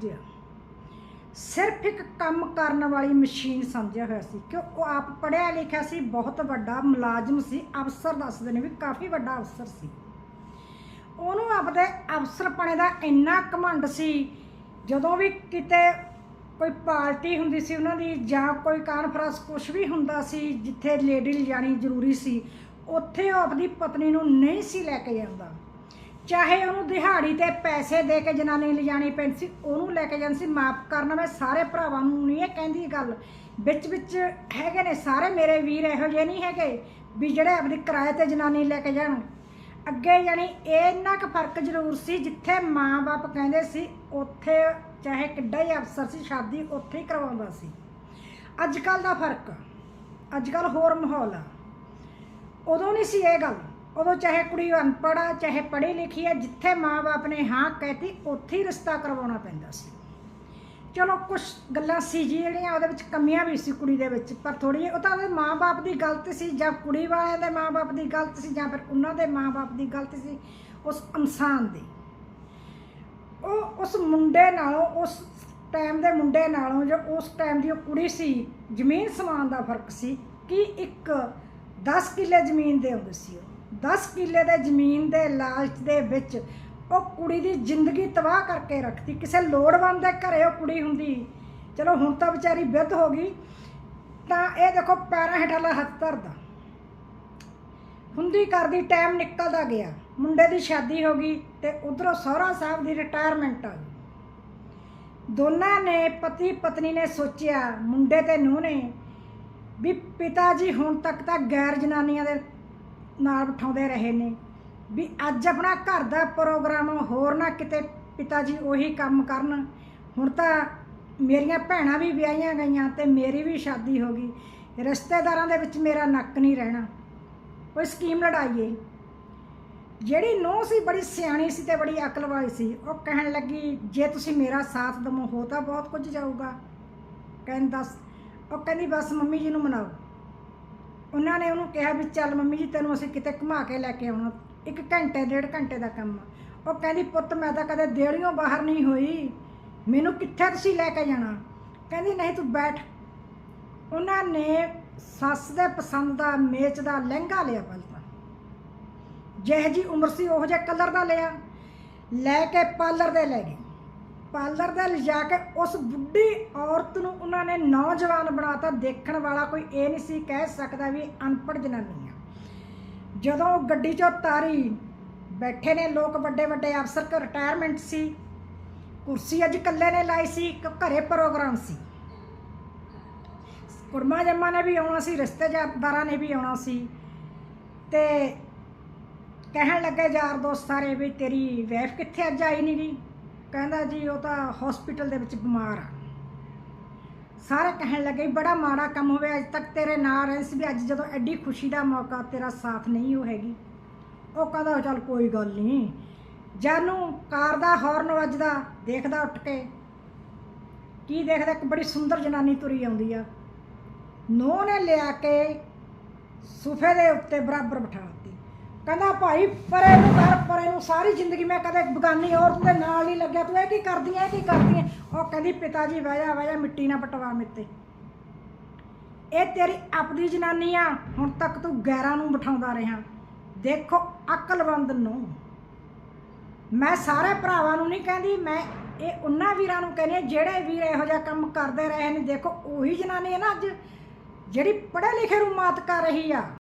ਸਮਝਿਆ। ਸਿਰਫ ਇੱਕ ਕੰਮ ਕਰਨ ਵਾਲੀ ਮਸ਼ੀਨ ਸਮਝਿਆ ਹੋਇਆ ਸੀ। ਕਿ ਉਹ ਆਪ ਪੜ੍ਹਿਆ ਲਿਖਿਆ ਸੀ, ਬਹੁਤ ਵੱਡਾ ਮੁਲਾਜ਼ਮ ਸੀ, ਅਫਸਰ ਦੱਸਦੇ ਨੇ ਵੀ ਕਾਫੀ ਵੱਡਾ ਅਫਸਰ ਸੀ। ਉਹਨੂੰ ਆਪਦੇ ਅਫਸਰਪਣੇ ਦਾ ਇੰਨਾ ਘਮੰਡ ਸੀ, ਜਦੋਂ ਵੀ ਕਿਤੇ ਕੋਈ ਪਾਰਟੀ ਹੁੰਦੀ ਸੀ ਉਹਨਾਂ ਦੀ ਜਾਂ ਕੋਈ ਕਾਨਫਰੰਸ ਕੁਝ ਵੀ ਹੁੰਦਾ ਸੀ, ਜਿੱਥੇ ਲੇਡੀ ਲਿਜਾਣੀ ਜ਼ਰੂਰੀ ਸੀ, ਉੱਥੇ ਉਹ ਆਪਣੀ ਪਤਨੀ ਨੂੰ ਨਹੀਂ ਸੀ ਲੈ ਕੇ ਜਾਂਦਾ। ਚਾਹੇ ਉਹਨੂੰ ਦਿਹਾੜੀ ਤੇ ਪੈਸੇ ਦੇ ਕੇ ਜਨਾਨੀ ਲਿਜਾਣੀ ਪੈਂਦੀ ਸੀ, ਉਹਨੂੰ ਲੈ ਕੇ ਜਾਂਦੀ ਸੀ, ਮਾਫ ਕਰਨਾ ਮੈਂ ਸਾਰੇ ਭਰਾਵਾਂ ਨੂੰ ਨਹੀਂ, ਇਹ ਕਹਿੰਦੀ ਗੱਲ। ਵਿੱਚ ਵਿੱਚ ਹੈਗੇ ਨੇ ਸਾਰੇ ਮੇਰੇ ਵੀਰ ਇਹੋ ਜਿਹੇ ਨਹੀਂ ਹੈਗੇ ਵੀ ਜਿਹੜੇ ਆਪਣੀ ਕਿਰਾਏ ਤੇ ਜਨਾਨੀ ਲੈ ਕੇ ਜਾਣ। ਅੱਗੇ ਯਾਨੀ ਇੰਨਾ ਕੁ ਫ਼ਰਕ ਜ਼ਰੂਰ ਸੀ ਜਿੱਥੇ ਮਾਂ-ਬਾਪ ਕਹਿੰਦੇ ਸੀ, ਉੱਥੇ ਚਾਹੇ ਕਿੱਡਾ ਹੀ ਅਫਸਰ ਸੀ, ਸ਼ਾਦੀ ਉੱਥੇ ਹੀ ਕਰਵਾਉਂਦਾ ਸੀ। ਅੱਜ ਕੱਲ ਦਾ ਫ਼ਰਕ, ਅੱਜ ਕੱਲ ਹੋਰ ਮਾਹੌਲ ਆ। ਉਦੋਂ ਨਹੀਂ ਸੀ ਇਹ ਗੱਲ। ਉਦੋਂ ਚਾਹੇ ਕੁੜੀ ਅਨਪੜ੍ਹ ਆ, ਚਾਹੇ ਪੜ੍ਹੀ ਲਿਖੀ ਆ, ਜਿੱਥੇ ਮਾਂ-ਬਾਪ ਨੇ ਹਾਂ ਕਹਿਤੀ, ਉੱਥੇ ਹੀ ਰਿਸ਼ਤਾ ਕਰਵਾਉਣਾ ਪੈਂਦਾ ਸੀ। ਚਲੋ ਕੁਝ ਗੱਲਾਂ ਸੀ ਜੀ ਜਿਹੜੀਆਂ ਉਹਦੇ ਵਿੱਚ ਕਮੀਆਂ ਵੀ ਸੀ ਕੁੜੀ ਦੇ ਵਿੱਚ, ਪਰ ਥੋੜੀ ਉਹ ਤਾਂ ਉਹਦੇ ਮਾਂ-ਬਾਪ ਦੀ ਗਲਤੀ ਸੀ, ਜਾਂ ਕੁੜੀ ਵਾਲਿਆਂ ਦੇ ਮਾਂ-ਬਾਪ ਦੀ ਗਲਤੀ ਸੀ, ਜਾਂ ਫਿਰ ਉਹਨਾਂ ਦੇ ਮਾਂ-ਬਾਪ ਦੀ ਗਲਤੀ ਸੀ, ਉਸ ਇਨਸਾਨ ਦੀ। ਉਹ ਉਸ ਮੁੰਡੇ ਨਾਲੋਂ, ਉਸ ਟਾਈਮ ਦੇ ਮੁੰਡੇ ਨਾਲੋਂ ਜੋ ਉਸ ਟਾਈਮ ਦੀ ਉਹ ਕੁੜੀ ਸੀ, ਜ਼ਮੀਨ ਸਮਾਨ ਦਾ ਫ਼ਰਕ ਸੀ, ਕਿ ਇੱਕ 10 ਕਿੱਲੇ ਜ਼ਮੀਨ ਦੇ ਹੁੰਦੇ ਸੀ ਉਹ। 10 ਕਿੱਲੇ ਦੇ ਜ਼ਮੀਨ ਦੇ ਲਾਲਚ ਦੇ ਵਿੱਚ ਉਹ ਕੁੜੀ ਦੀ ਜ਼ਿੰਦਗੀ ਤਬਾਹ ਕਰਕੇ ਰੱਖਤੀ। ਕਿਸੇ ਲੋੜਵੰਦ ਦੇ ਘਰੇ ਉਹ ਕੁੜੀ ਹੁੰਦੀ। ਚਲੋ ਹੁਣ ਤਾਂ ਵਿਚਾਰੀ ਵਿਧ ਹੋ ਗਈ। ਤਾਂ ਇਹ ਦੇਖੋ ਪੈਰਾਂ ਹੇਠਾਂ ਹੱਥ ਧਰਦਾ। ਹੁੰਦੀ ਕਰਦੀ ਟਾਈਮ ਨਿਕਲਦਾ ਗਿਆ। ਮੁੰਡੇ ਦੀ ਸ਼ਾਦੀ ਹੋ ਗਈ ਤੇ ਉਧਰੋਂ ਸਹੁਰਾ ਸਾਹਿਬ ਦੀ ਰਿਟਾਇਰਮੈਂਟ ਆ ਗਈ। ਦੋਨਾਂ ਨੇ, ਪਤੀ ਪਤਨੀ ਨੇ ਸੋਚਿਆ, ਮੁੰਡੇ ਤੇ ਨੂੰਹ ਨੇ, ਵੀ ਪਿਤਾ ਜੀ ਹੁਣ ਤੱਕ ਤਾਂ ਗੈਰ ਜਨਾਨੀਆਂ ਦੇ ਨਾਲ ਬਿਠਾਉਂਦੇ ਰਹੇ ਨੇ। ਵੀ ਅੱਜ ਆਪਣਾ ਘਰ ਦਾ ਪ੍ਰੋਗਰਾਮ ਹੋਰ ਨਾ ਕਿਤੇ ਪਿਤਾ ਜੀ ਉਹੀ ਕੰਮ ਕਰਨ। ਹੁਣ ਤਾਂ ਮੇਰੀਆਂ ਭੈਣਾਂ ਵੀ ਵਿਆਹੀਆਂ ਗਈਆਂ ਤੇ ਮੇਰੀ ਵੀ ਸ਼ਾਦੀ ਹੋ ਗਈ। ਰਿਸ਼ਤੇਦਾਰਾਂ ਦੇ ਵਿੱਚ ਮੇਰਾ ਨੱਕ ਨਹੀਂ ਰਹਿਣਾ। ਕੋਈ ਸਕੀਮ ਲੜਾਈਏ। ਜਿਹੜੀ ਨੂੰਹ ਸੀ, ਬੜੀ ਸਿਆਣੀ ਸੀ ਤੇ ਬੜੀ ਅਕਲ ਵਾਲੀ ਸੀ। ਉਹ ਕਹਿਣ ਲੱਗੀ, ਜੇ ਤੁਸੀਂ ਮੇਰਾ ਸਾਥ ਦਮੋ ਹੋ ਤਾਂ ਬਹੁਤ ਕੁਝ ਜਾਊਗਾ। ਕਹਿੰਦਾ, ਉਹ ਕਹਿੰਦੀ, ਬਸ ਮੰਮੀ ਜੀ ਨੂੰ ਮਨਾਓ। ਉਹਨਾਂ ਨੇ ਉਹਨੂੰ ਕਿਹਾ ਵੀ ਚੱਲ ਮੰਮੀ ਜੀ ਤੈਨੂੰ ਅਸੀਂ ਕਿਤੇ ਘੁਮਾ ਕੇ ਲੈ ਕੇ ਆਉਣਾ। ਇੱਕ ਘੰਟੇ, ਡੇਢ ਘੰਟੇ ਦਾ ਕੰਮ ਆ। ਉਹ ਕਹਿੰਦੀ, ਪੁੱਤ, ਮੈਂ ਤਾਂ ਕਦੇ ਦੇੜੀਆਂ ਬਾਹਰ ਨਹੀਂ ਹੋਈ। ਮੈਨੂੰ ਕਿੱਥੇ ਤੁਸੀਂ ਲੈ ਕੇ ਜਾਣਾ? ਕਹਿੰਦੀ, ਨਹੀਂ, ਤੂੰ ਬੈਠ। ਉਹਨਾਂ ਨੇ ਸੱਸ ਦੇ ਪਸੰਦ ਦਾ ਮੇਚ ਦਾ ਲਹਿੰਗਾ ਲਿਆ ਪਹਿਲਾਂ ਤਾਂ ਜਿਹੋ ਜੀ ਉਮਰ ਸੀ, ਉਹੋ ਜਿਹੇ ਕਲਰ ਦਾ ਲਿਆ। ਲੈ ਕੇ ਪਾਰਲਰ ਦੇ ਲੈ ਗਏ ਪਾਰਲਰ ਦੇ ਲਿਜਾ ਕੇ ਉਸ ਬੁੱਢੀ ਔਰਤ ਨੂੰ ਉਹਨਾਂ ਨੇ ਨੌਜਵਾਨ ਬਣਾਤਾ, ਦੇਖਣ ਵਾਲਾ ਕੋਈ ਇਹ ਨਹੀਂ ਸੀ ਕਹਿ ਸਕਦਾ ਵੀ ਅਨਪੜ੍ਹ ਜਨਾਨੀ ਆ। ਜਦੋਂ ਗੱਡੀ 'ਚੋਂ ਤਾਰੀ ਬੈਠੇ ਨੇ ਲੋਕ ਵੱਡੇ ਵੱਡੇ ਅਫਸਰ ਕੋ ਰਿਟਾਇਰਮੈਂਟ ਸੀ, ਕੁਰਸੀ ਅੱਜ ਇਕੱਲੇ ਨੇ ਲਾਈ ਸੀ, ਇੱਕ ਘਰੇ ਪ੍ਰੋਗਰਾਮ ਸੀ। ਕੁੜਮਾ ਜੰਮਾ ਨੇ ਵੀ ਆਉਣਾ ਸੀ, ਰਿਸ਼ਤੇਦਾਰਾਂ ਨੇ ਵੀ ਆਉਣਾ ਸੀ। ਤੇ ਕਹਿਣ ਲੱਗੇ ਯਾਰ ਦੋਸਤ ਸਾਰੇ ਵੀ ਤੇਰੀ ਵਾਈਫ ਕਿੱਥੇ ਅੱਜ ਆਈ ਨਹੀਂ ਗਈ ਕਹਿੰਦਾ ਜੀ, ਉਹ ਤਾਂ ਹਸਪੀਟਲ ਦੇ ਵਿੱਚ ਬਿਮਾਰ ਆ। ਸਾਰੇ ਕਹਿਣ ਲੱਗੇ ਬੜਾ ਮਾੜਾ ਕੰਮ ਹੋਵੇ ਅੱਜ ਤੱਕ ਤੇਰੇ ਨਾਲ ਰਹੇ ਸੀ ਵੀ ਅੱਜ ਜਦੋਂ ਐਡੀ ਖੁਸ਼ੀ ਦਾ ਮੌਕਾ, ਤੇਰਾ ਸਾਥ ਨਹੀਂ ਹੋ ਹੈਗੀ। ਉਹ ਕਹਿੰਦਾ, ਚੱਲ ਕੋਈ ਗੱਲ ਨਹੀਂ ਜਾਨੂੰ ਕਾਰ ਦਾ ਹਾਰਨ ਵੱਜਦਾ, ਦੇਖਦਾ ਉੱਠ ਕੇ। ਕੀ ਦੇਖਦਾ, ਇੱਕ ਬੜੀ ਸੁੰਦਰ ਜਨਾਨੀ ਤੁਰੀ ਆਉਂਦੀ ਆ। ਨੋ ਨੇ ਲਿਆ ਕੇ ਸੋਫੇ ਦੇ ਉੱਤੇ ਬਰਾਬਰ ਬਿਠਾਤੀ ਕਹਿੰਦਾ ਭਾਈ ਪਰੇ ਨੂੰ ਕਰ, ਪਰੇ ਨੂੰ ਸਾਰੀ ਜ਼ਿੰਦਗੀ ਮੈਂ ਕਦੇ ਬਗਾਨੀ ਔਰਤ ਦੇ ਨਾਲ ਨਹੀਂ ਲੱਗਿਆ, ਤੂੰ ਇਹ ਕੀ ਕਰਦੀ ਐ, ਇਹ ਕੀ ਕਰਦੀ ਐ? ਉਹ ਕਹਿੰਦੀ, ਪਿਤਾ ਜੀ ਵਹਿ ਜਾ ਵਹਿ ਜਾ, ਮਿੱਟੀ ਨਾ ਪਟਵਾ ਮੇਤੇ। ਇਹ ਤੇਰੀ ਆਪਦੀ ਜਨਾਨੀ ਆ, ਹੁਣ ਤੱਕ ਤੂੰ ਗੈਰਾਂ ਨੂੰ ਬਿਠਾਉਂਦਾ ਰਿਹਾ। ਦੇਖੋ ਅਕਲਵੰਦ ਨੂੰ। ਮੈਂ ਸਾਰੇ ਭਰਾਵਾਂ ਨੂੰ ਨਹੀਂ ਕਹਿੰਦੀ, ਮੈਂ ਇਹ ਉਹਨਾਂ ਵੀਰਾਂ ਨੂੰ ਕਹਿੰਦੀ ਜਿਹੜੇ ਵੀਰ ਇਹੋ ਜਿਹਾ ਕੰਮ ਕਰਦੇ ਰਹੇ ਨੇ, ਦੇਖੋ ਉਹੀ ਜਨਾਨੀ ਹੈ ਨਾ ਅੱਜ, ਜਿਹੜੀ ਪੜ੍ਹੇ ਲਿਖੇ ਨੂੰ ਮਾਤ ਕਰ ਰਹੀ ਆ।